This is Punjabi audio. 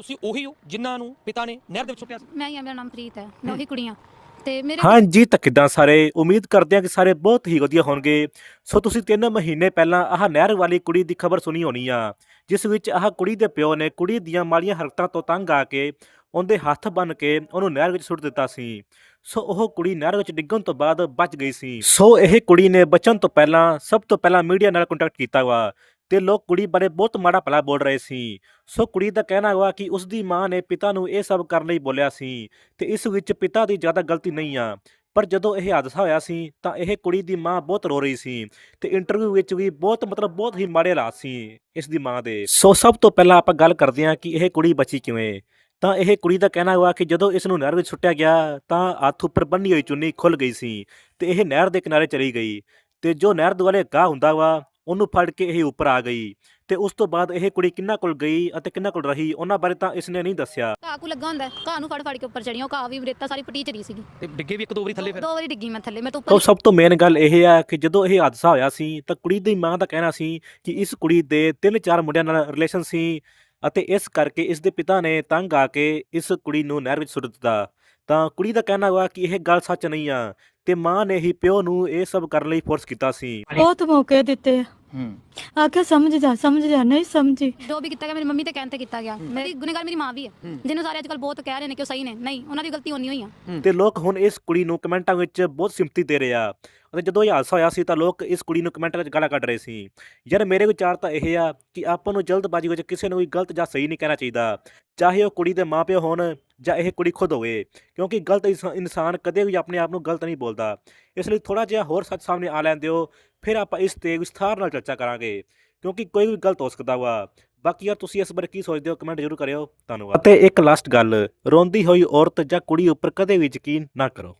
ਤੁਸੀਂ ਉਹੀ ਹੋ ਜਿਨ੍ਹਾਂ ਨੂੰ ਪਿਤਾ ਨੇ ਨਹਿਰ ਦੇ ਵਿੱਚ ਸੁੱਟਿਆ ਸੀ ਮੈਂ ਹੀ ਹਾਂ ਮੇਰਾ ਨਾਮ ਪ੍ਰੀਤ ਹੈ। ਮੈਂ ਉਹੀ ਕੁੜੀਆਂ ਤੇ ਮੇਰੇ ਹਾਂਜੀ ਤਾਂ ਕਿੱਦਾਂ ਸਾਰੇ? ਉਮੀਦ ਕਰਦੇ ਹਾਂ ਕਿ ਸਾਰੇ ਬਹੁਤ ਹੀ ਵਧੀਆ ਹੋਣਗੇ। ਸੋ ਤੁਸੀਂ 3 ਮਹੀਨੇ ਪਹਿਲਾਂ ਆਹ ਨਹਿਰ ਵਾਲੀ ਕੁੜੀ ਦੀ ਖਬਰ ਸੁਣੀ ਹੋਣੀ ਆ ਜਿਸ ਵਿੱਚ ਆਹ ਕੁੜੀ ਦੇ ਪਿਓ ਨੇ ਕੁੜੀ ਦੀਆਂ ਮਾਲੀਆਂ ਹਰਕਤਾਂ ਤੋਂ ਤੰਗ ਆ ਕੇ ਉਹਦੇ ਹੱਥ ਬੰਨ ਕੇ ਉਹਨੂੰ ਨਹਿਰ ਵਿੱਚ ਸੁੱਟ ਦਿੱਤਾ ਸੀ। ਸੋ ਉਹ ਕੁੜੀ ਨਹਿਰ ਵਿੱਚ ਡਿੱਗਣ ਤੋਂ ਬਾਅਦ ਬਚ ਗਈ ਸੀ। ਸੋ ਇਹ ਕੁੜੀ ਨੇ ਬਚਣ ਤੋਂ ਪਹਿਲਾਂ ਸਭ ਤੋਂ ਪਹਿਲਾਂ ਮੀਡੀਆ ਨਾਲ ਕੰਟੈਕਟ ਕੀਤਾ ਵਾ ਤੇ ਲੋਕ ਕੁੜੀ ਬਾਰੇ ਬਹੁਤ ਮਾੜਾ ਭਲਾ ਬੋਲ ਰਹੇ ਸੀ। ਸੋ ਕੁੜੀ ਦਾ ਕਹਿਣਾ ਵਾ ਕਿ ਉਸ ਦੀ ਮਾਂ ਨੇ ਪਿਤਾ ਨੂੰ ਇਹ ਸਭ ਕਰਨ ਲਈ ਬੋਲਿਆ ਸੀ ਤੇ ਇਸ ਵਿੱਚ ਪਿਤਾ ਦੀ ਜ਼ਿਆਦਾ ਗਲਤੀ ਨਹੀਂ ਆ। ਪਰ ਜਦੋਂ ਇਹ ਹਾਦਸਾ ਹੋਇਆ ਸੀ ਤਾਂ ਇਹ ਕੁੜੀ ਦੀ ਮਾਂ ਬਹੁਤ ਰੋ ਰਹੀ ਸੀ ਤੇ ਇੰਟਰਵਿਊ ਵਿੱਚ ਵੀ ਬਹੁਤ ਮਤਲਬ ਬਹੁਤ ਹੀ ਮਾੜੇ ਹਾਲਾਤ ਸੀ ਇਸ ਦੀ ਮਾਂ ਦੇ। ਸੋ ਸਭ ਤੋਂ ਪਹਿਲਾਂ ਆਪਾਂ ਗੱਲ ਕਰਦੇ ਹਾਂ ਕਿ ਇਹ ਕੁੜੀ ਬਚੀ ਕਿਵੇਂ। ਤਾਂ ਇਹ ਕੁੜੀ ਦਾ ਕਹਿਣਾ ਹੋਇਆ ਕਿ ਜਦੋਂ ਇਸ ਨੂੰ ਨਹਿਰ ਵਿੱਚ ਸੁੱਟਿਆ ਗਿਆ ਤਾਂ ਹੱਥ ਉੱਪਰ ਬੰਨੀ ਹੋਈ ਚੁੰਨੀ ਖੁੱਲ ਗਈ ਸੀ ਤੇ ਇਹ ਨਹਿਰ ਦੇ ਕਿਨਾਰੇ ਚਲੀ ਗਈ ਤੇ ਜੋ ਨਹਿਰ ਦੁਆਲੇ ਗਾਹ ਹੁੰਦਾ ਵਾ ਉਹਨੂੰ ਫੜ ਕੇ ਇਹ ਉੱਪਰ ਆ ਗਈ ਤੇ ਉਸ ਤੋਂ ਬਾਅਦ ਇਹ ਕੁੜੀ ਕਿੰਨਾ ਕੋਲ ਗਈ ਅਤੇ ਕਿੰਨਾ ਕੋਲ ਰਹੀ ਉਹਨਾਂ ਬਾਰੇ ਤਾਂ ਇਸਨੇ ਨਹੀਂ ਦੱਸਿਆ। ਘਾਹ ਕੋ ਲੱਗਾ ਹੁੰਦਾ ਹੈ, ਘਾਹ ਨੂੰ ਫੜ ਫੜ ਕੇ ਉੱਪਰ ਚੜੀਆਂ ਉਹ ਘਾਹ ਵੀ ਰੇਤਾ ਸਾਰੀ ਪੱਟੀ ਚੜੀ ਸੀਗੀ। ਤੇ ਡਿੱਗੇ ਵੀ ਇੱਕ ਦੋ ਵਾਰੀ ਥੱਲੇ ਫਿਰ? ਦੋ ਵਾਰੀ ਡਿੱਗੀ ਮੈਂ ਥੱਲੇ ਮੈਂ ਤਾਂ ਤਾਂ ਉੱਪਰ ਸਭ ਤੋਂ ਮੇਨ ਗੱਲ ਇਹ ਆ ਕਿ ਜਦੋਂ ਇਹ ਹਾਦਸਾ ਹੋਇਆ ਸੀ ਤਾਂ ਕੁੜੀ ਦੀ ਮਾਂ ਦਾ ਕਹਿਣਾ ਸੀ ਕਿ ਇਸ ਕੁੜੀ ਦੇ ਤਿੰਨ ਚਾਰ ਮੁੰਡਿਆਂ ਨਾਲ ਰਿਲੇਸ਼ਨ ਸੀ ਅਤੇ ਇਸ ਕਰਕੇ ਇਸ ਦੇ ਪਿਤਾ ਨੇ ਤੰਗ ਆ ਕੇ ਇਸ ਕੁੜੀ ਨੂੰ ਨਹਿਰ ਵਿੱਚ ਸੁੱਟ ਦਿੱਤਾ। ਤਾਂ ਕੁੜੀ ਦਾ ਕਹਿਣਾ ਵਾ ਕਿ ਇਹ ਗੱਲ ਸੱਚ ਨਹੀਂ ਆ ਤੇ ਮਾਂ ਨੇ ਹੀ ਪਿਓ ਨੂੰ ਇਹ ਸਭ ਕਰਨ ਲਈ ਫੋਰਸ ਕੀਤਾ ਸੀ। ਬਹੁਤ ਮੌਕੇ ਦਿੱਤੇ ਆ। ਹੂੰ। ਆਖਿਆ ਸਮਝ ਜਾ ਸਮਝ ਜਾ ਨਹੀਂ ਸਮਝੀ। ਜੋ ਵੀ ਕੀਤਾ ਗਿਆ ਮੇਰੀ ਮੰਮੀ ਤੇ ਕਹਿਣ ਤੇ ਕੀਤਾ ਗਿਆ। ਮੇਰੀ ਗੁਨੇਗਾਰ ਮੇਰੀ ਮਾਂ ਵੀ ਹੈ। ਜਿਹਨੂੰ ਸਾਰੇ ਅੱਜਕੱਲ ਬਹੁਤ ਕਹਿ ਰਹੇ ਨੇ ਕਿ ਉਹ ਸਹੀ ਨੇ। ਨਹੀਂ ਉਹਨਾਂ ਦੀ ਗਲਤੀ ਹੋਣੀ ਹੋਈ ਆ। ਤੇ ਲੋਕ ਹੁਣ ਇਸ ਕੁੜੀ ਨੂੰ ਕਮੈਂਟਾਂ ਵਿੱਚ ਬਹੁਤ ਸਿੰਪਤੀ ਦੇ ਰਹੇ ਆ। ਅਤੇ ਜਦੋਂ ਇਹ ਹਾਦਸਾ ਹੋਇਆ ਸੀ ਤਾਂ ਲੋਕ ਇਸ ਕੁੜੀ ਨੂੰ ਕਮੈਂਟਾਂ ਵਿੱਚ ਗਾਲਾਂ ਕੱਢ ਰਹੇ ਸੀ। ਯਾਰ ਮੇਰੇ ਵਿਚਾਰ ਤਾਂ ਇਹ ਆ ਕਿ ਆਪਾਂ ਨੂੰ ਜਲਦਬਾਜ਼ੀ ਵਿੱਚ ਕਿਸੇ ਨੂੰ ਵੀ ਗਲਤ ਜਾਂ ਸਹੀ ਨਹੀਂ ਕਹਿਣਾ ਚਾਹੀਦਾ। ਚਾਹੇ ਉਹ ਕੁੜੀ ਦੇ ਮਾਪਿਓ ਹੋਣ ਜਾਂ ਇਹ ਕੁੜੀ ਖੁਦ ਹੋਵੇ, ਕਿਉਂਕਿ ਗਲਤ ਇਨਸਾ- ਇਨਸਾਨ ਕਦੇ ਵੀ ਆਪਣੇ ਆਪ ਨੂੰ ਗਲਤ ਨਹੀਂ ਬੋਲਦਾ। ਇਸ ਲਈ ਥੋੜਾ ਜਿਹਾ ਹੋਰ ਸੱਚ ਸਾਹਮਣੇ ਆ ਲੈਣ ਦਿਓ, ਫਿਰ ਆਪਾਂ ਇਸ ਤੇ ਵਿਸਥਾਰ ਨਾਲ ਚਰਚਾ ਕਰਾਂਗੇ, ਕਿਉਂਕਿ ਕੋਈ ਵੀ ਗਲਤ ਹੋ ਸਕਦਾ ਵਾ। ਬਾਕੀ ਯਾਰ ਤੁਸੀਂ ਇਸ ਬਾਰੇ ਕੀ ਸੋਚਦੇ ਹੋ, ਕਮੈਂਟ ਜ਼ਰੂਰ ਕਰਿਓ। ਧੰਨਵਾਦ। ਅਤੇ ਇੱਕ ਲਾਸਟ ਗੱਲ, ਰੋਂਦੀ ਹੋਈ ਔਰਤ ਜਾਂ ਕੁੜੀ ਉੱਪਰ ਕਦੇ ਵੀ ਯਕੀਨ ਨਾ ਕਰੋ।